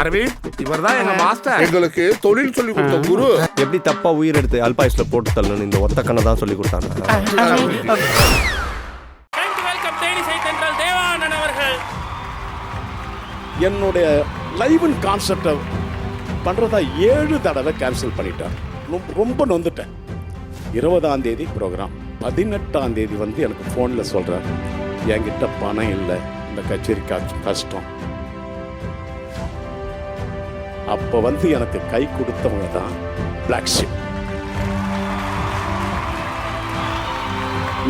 அரவிந்த் இவர்தான் எங்க மாஸ்டர் எங்களுக்கு தொழில் சொல்லி கொடுத்த குரு. எப்படி தப்பா உயிர் எடுத்து அல்பாயுஸ்ல போட்டு தள்ளணும் இந்த ஒத்த கண்ணை தான் சொல்லி கொடுத்தாங்க. என்னுடைய லைவ் கான்செப்டை பண்ணுறதா ஏழு தடவை கேன்சல் பண்ணிட்டேன். ரொம்ப- ரொம்ப நொந்துட்டேன். இருபதாம் தேதி ப்ரோக்ராம் பதினெட்டாம் தேதி வந்து எனக்கு ஃபோனில் சொல்கிறார் என்கிட்ட பணம் இல்லை. இந்த கச்சேரி கஷ்டம். அப்போ வந்து எனக்கு கை கொடுத்தவங்க தான் பிளாக் ஷிப்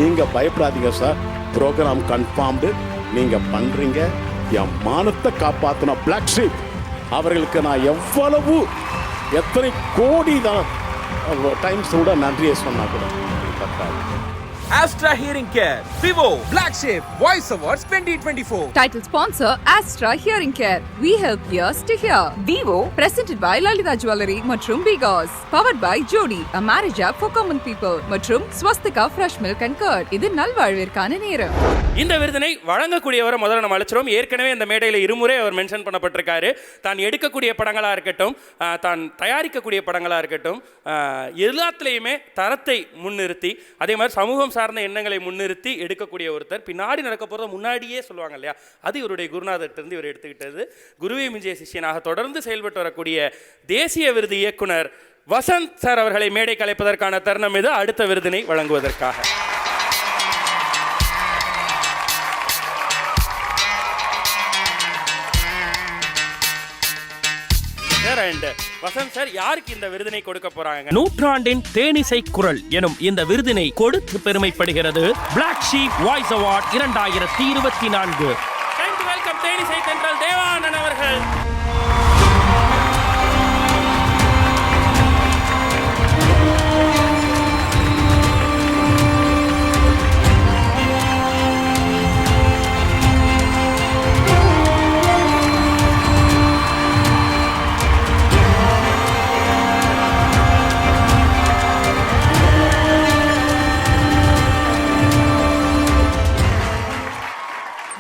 நீங்க பயப்படாதீங்க சார் ப்ரோக்ராம் கன்ஃபார்ம்டு நீங்க பண்றீங்க. என் மானத்தை காப்பாத்தின பிளாக் ஷீப் அவர்களுக்கு நான் எவ்வளவு எத்தனை கோடி தான் டைம்ஸ் கூட நன்றியை சொன்னா கூட. பத்தாது Astra Hearing Care, Vivo, Black Sheep, Voice Awards 2024. Title sponsor Astra Hearing Care. We help ears to hear. Vivo presented by Lalita Jewelry மற்றும் Bigos. Powered by Jody, a marriage app for common people மற்றும் Swastika Fresh Milk and Curd. இது நல்வாழ்விற்கான நேரம். இந்த விருதினை வழங்கக்கூடியவரை முதல்ல நம்ம அழைச்சிரும் ஏற்கனவே இந்த மேடையில் இருமுறை அவர் மென்ஷன் பண்ணப்பட்டிருக்காரு தான் எடுக்கக்கூடிய படங்களாக இருக்கட்டும் தான் தயாரிக்கக்கூடிய படங்களாக இருக்கட்டும் எல்லாத்துலேயுமே தரத்தை முன்னிறுத்தி அதே மாதிரி சமூகம் சார்ந்த எண்ணங்களை முன்னிறுத்தி எடுக்கக்கூடிய ஒருத்தர். பின்னாடி நடக்க போகிறத முன்னாடியே சொல்லுவாங்க இல்லையா? அது இவருடைய குருநாதர்கிட்டருந்து இவர் எடுத்துக்கிட்டது. குருவை மிஞ்சிய சிஷியனாக தொடர்ந்து செயல்பட்டு வரக்கூடிய தேசிய விருது இயக்குனர் வசந்த் சார் அவர்களை மேடை கலைப்பதற்கான தருணம் இது. அடுத்த விருதினை வழங்குவதற்காக. அண்ட் வசந்த் சார் யாருக்கு இந்த விருதினை கொடுக்க போறாங்க? நூற்றாண்டின் தேனிசை குரல் எனும் இந்த விருதினை கொடுத்து பெருமைப்படுகிறது. பிளாக் ஷீப் வாய்ஸ் அவார்ட் இரண்டாயிரத்தி இருபத்தி நான்கு. தேனிசை தென்றல் தேவானன் அவர்கள்.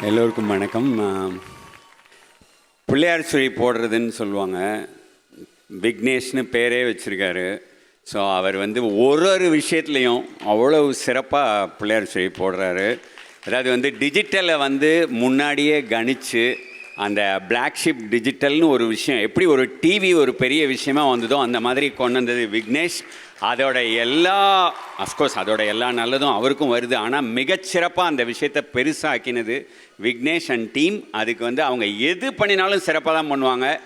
எல்லோருக்கும் வணக்கம். பிள்ளையார் சுழி போடுறதுன்னு சொல்லுவாங்க. விக்னேஷ்னு பேரே வச்சுருக்காரு. ஸோ அவர் வந்து ஒரு ஒரு விஷயத்துலையும் அவ்வளவு சிறப்பாக பிள்ளையார் சுழி போடுறாரு. அதாவது வந்து டிஜிட்டலை வந்து முன்னாடியே கணித்து அந்த பிளாக்ஷிப் ஷிப் டிஜிட்டல்னு ஒரு விஷயம் எப்படி ஒரு டிவி ஒரு பெரிய விஷயமா வந்ததோ அந்த மாதிரி கொண்டு வந்தது விக்னேஷ். அதோட எல்லா அஃப்கோர்ஸ் அதோட எல்லா நல்லதும் அவருக்கும் வருது. ஆனால் மிகச்சிறப்பாக அந்த விஷயத்தை பெருசாக்கினது விக்னேஷ் அண்ட் டீம் அதுக்கு வந்து அவங்க எது பண்ணினாலும் சிறப்பாக தான் பண்ணுவாங்க.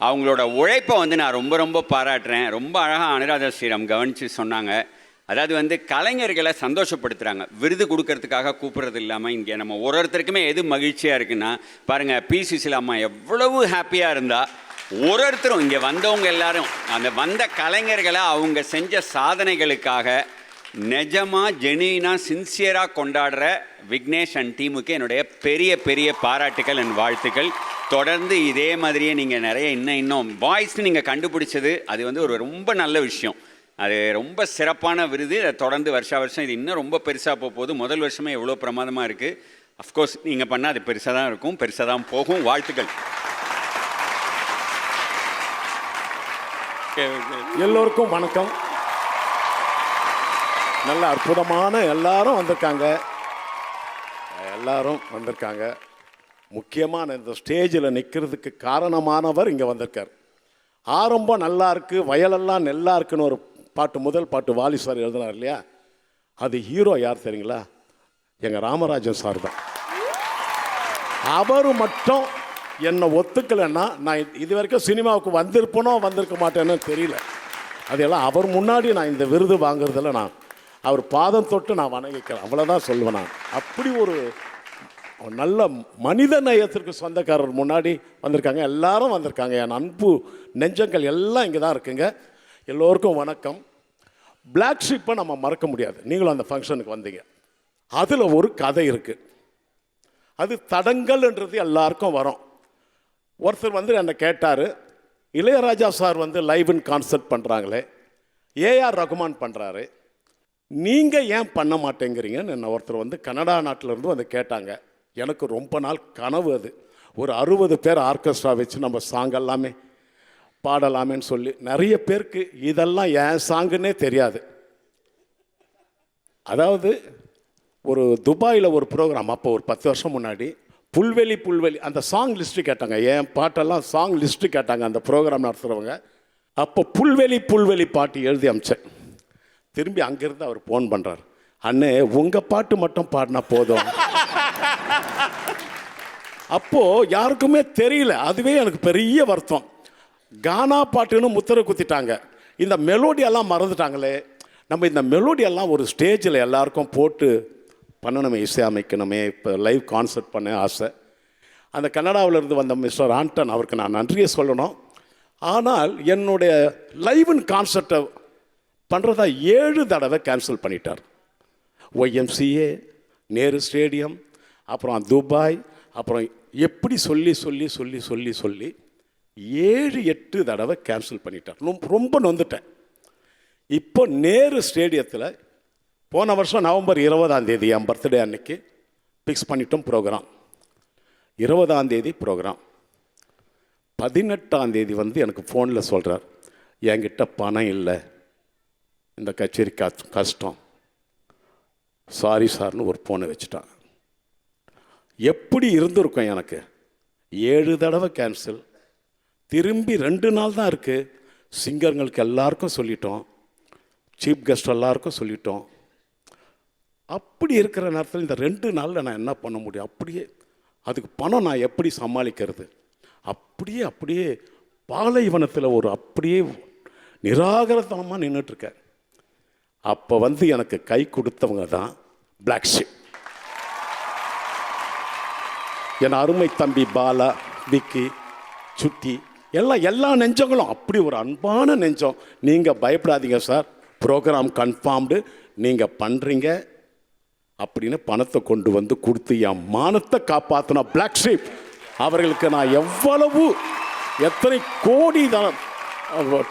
அவங்களோட உழைப்பை வந்து நான் ரொம்ப ரொம்ப பாராட்டுறேன். ரொம்ப அழகாக அனுராதா ஸ்ரீராம் கவனித்து சொன்னாங்க. அதாவது வந்து கலைஞர்களை சந்தோஷப்படுத்துகிறாங்க விருது கொடுக்கறதுக்காக கூப்பிட்றது இல்லாமல் இங்கே நம்ம ஒரு ஒருத்தருக்குமே எது மகிழ்ச்சியாக இருக்குன்னா பாருங்கள் பி சுசிலா அம்மா எவ்வளவு ஹாப்பியாக இருந்தால் ஒரு ஒருத்தரும் இங்கே வந்தவங்க எல்லாரும் அந்த வந்த கலைஞர்களை அவங்க செஞ்ச சாதனைகளுக்காக நிஜமாக ஜெனினாக சின்சியராக கொண்டாடுற விக்னேஷ் அண்ட் டீமுக்கு என்னுடைய பெரிய பெரிய பாராட்டுகள் என் வாழ்த்துக்கள். தொடர்ந்து இதே மாதிரியே நீங்கள் நிறைய இன்னும் இன்னும் வாய்ஸ்னு நீங்கள் கண்டுபிடிச்சது அது வந்து ஒரு ரொம்ப நல்ல விஷயம். அது ரொம்ப சிறப்பான விருது. அதை தொடர்ந்து வருஷா வருஷம் இது இன்னும் ரொம்ப பெருசாக போக போகுது முதல் வருஷமே எவ்வளோ பிரமாதமாக இருக்குது அஃப்கோர்ஸ் நீங்கள் பண்ணால் அது பெருசாக தான் இருக்கும். பெருசாக தான் போகும். வாழ்த்துக்கள். எல்லோருக்கும் வணக்கம். நல்ல அற்புதமான எல்லாரும் வந்திருக்காங்க. எல்லாரும் வந்திருக்காங்க. முக்கியமான இந்த ஸ்டேஜில் நிற்கிறதுக்கு காரணமானவர் இங்கே வந்திருக்கார். ஆரம்பம் நல்லா இருக்குது வயலெல்லாம் நல்லா இருக்குன்னு ஒரு பாட்டு முதல் பாட்டு வாலி சார் எழுதினார் இல்லையா? அது ஹீரோ யார் தெரியுங்களா? எங்கள் ராமராஜன் சார் தான். அவர் மட்டும் என்னை ஒத்துக்கலைன்னா நான் இது- வரைக்கும் சினிமாவுக்கு வந்திருப்பனோ வந்திருக்க மாட்டேன்னு தெரியல. அதெல்லாம் அவர் முன்னாடி நான் இந்த விருது வாங்குறதில் நான் அவர் பாதம் தொட்டு நான் வணங்கிக்கிறேன். அவ்வளோதான் சொல்லுவேன் நான். அப்படி ஒரு ஒரு நல்ல மனித நேயத்திற்கு சொந்தக்காரர் முன்னாடி வந்திருக்காங்க. எல்லாரும் வந்திருக்காங்க. என் அன்பு நெஞ்சங்கள் எல்லாம் இங்கே தான் இருக்குங்க. எல்லோருக்கும் வணக்கம். பிளாக் ஷிப்பை நம்ம மறக்க முடியாது. நீங்களும் அந்த ஃபங்க்ஷனுக்கு வந்தீங்க. அதில் ஒரு கதை இருக்குது அது தடங்கல்ன்றது எல்லாருக்கும் வரும். ஒருத்தர் வந்து என்னை கேட்டார் இளையராஜா சார் வந்து லைவ் கான்சர்ட் பண்ணுறாங்களே ஏஆர் ரகுமான் பண்ணுறாரு நீங்கள் ஏன் பண்ண மாட்டேங்கிறீங்கன்னு என்ன ஒருத்தர் வந்து கனடா நாட்டிலேருந்து வந்து கேட்டாங்க. எனக்கு ரொம்ப நாள் கனவு அது. ஒரு அறுபது பேர் ஆர்கெஸ்ட்ரா வச்சு நம்ம சாங் எல்லாமே பாடலாமேன்னு சொல்லி நிறைய பேருக்கு இதெல்லாம் என் சாங்குன்னே தெரியாது. அதாவது ஒரு துபாயில் ஒரு ப்ரோக்ராம் அப்போ ஒரு பத்து வருஷம் முன்னாடி புல்வெளி புல்வெளி அந்த சாங் லிஸ்ட்டு கேட்டாங்க. என் பாட்டெல்லாம் சாங் லிஸ்ட்டு கேட்டாங்க அந்த ப்ரோக்ராம் நடத்துகிறவங்க அப்போ புல்வெளி புல்வெளி பாட்டு எழுதி அமிச்சேன். திரும்பி அங்கேருந்து அவர் ஃபோன் பண்ணுறார் அண்ணே உங்கள் பாட்டு மட்டும் பாடினா போதும். அப்போது யாருக்குமே தெரியல. அதுவே எனக்கு பெரிய வருத்தம். கானா பாட்டுன்னு முத்திரை குத்திட்டாங்க. இந்த மெலோடியெல்லாம் மறந்துட்டாங்களே. நம்ம இந்த மெலோடியெல்லாம் ஒரு ஸ்டேஜில் எல்லாருக்கும் போட்டு பண்ணணுமே இசையமைக்கணுமே இப்போ லைவ் கான்சர்ட் பண்ண ஆசை. அந்த கன்னடாவுல இருந்து வந்த மிஸ்டர் ஆண்டன் அவருக்கு நான் நன்றியை சொல்லணும். ஆனால் என்னுடைய லைவன் கான்சர்ட்டை பண்ணுறதா ஏழு தடவை கேன்சல் பண்ணிட்டார். ஒய்எம்சிஏ நேரு ஸ்டேடியம் அப்புறம் துபாய் அப்புறம் எப்படி சொல்லி சொல்லி சொல்லி சொல்லி சொல்லி ஏழு எட்டு தடவை கேன்சல் பண்ணிட்டார். ரொம்ப- நொந்துட்டேன். இப்போ நேரு ஸ்டேடியத்தில் போன வருஷம் நவம்பர் இருபதாம் தேதி என் பர்த்டே அன்னைக்கு ஃபிக்ஸ் பண்ணிட்டோம் ப்ரோக்ராம் இருபதாம் தேதி ப்ரோக்ராம் பதினெட்டாம் தேதி வந்து எனக்கு ஃபோனில் சொல்கிறார் என்கிட்ட பணம் இல்லை. இந்த கச்சேரி கஷ்- கஷ்டம். சாரி சார்னு ஒரு ஃபோனை வச்சுட்டான் எப்படி இருந்திருக்கும் எனக்கு? ஏழு தடவை கேன்சல் திரும்பி ரெண்டு நாள் தான் இருக்குது சிங்கர்களுக்கு எல்லாருக்கும் சொல்லிட்டோம். சீஃப் கெஸ்ட் எல்லாருக்கும் சொல்லிட்டோம். அப்படி இருக்கிற நேரத்தில் இந்த ரெண்டு நாளில் நான் என்ன பண்ண முடியும்? அப்படியே அதுக்கு பணம் நான் எப்படி சமாளிக்கிறது? அப்படியே அப்படியே பாலைவனத்தில் ஒரு அப்படியே நிராகரத்தனமாக நின்றுட்டுருக்கேன் அப்போ வந்து எனக்கு கை கொடுத்தவங்க தான் பிளாக் ஷிப் என் அருமை தம்பி பாலா விக்கி சுட்டி எல்லாம் எல்லா நெஞ்சங்களும் அப்படி ஒரு அன்பான நெஞ்சம். நீங்கள் பயப்படாதீங்க சார் ப்ரோக்ராம் கன்ஃபார்ம்டு நீங்கள் பண்ணுறீங்க அப்படின்னு பணத்தை கொண்டு வந்து கொடுத்து என் மானத்தை காப்பாற்றின பிளாக் ஷீப் அவர்களுக்கு நான் எவ்வளவு எத்தனை கோடி தான்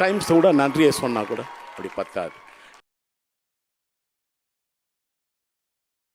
டைம்ஸ் கூட நன்றியை சொன்னால் கூட அப்படி பத்தாது.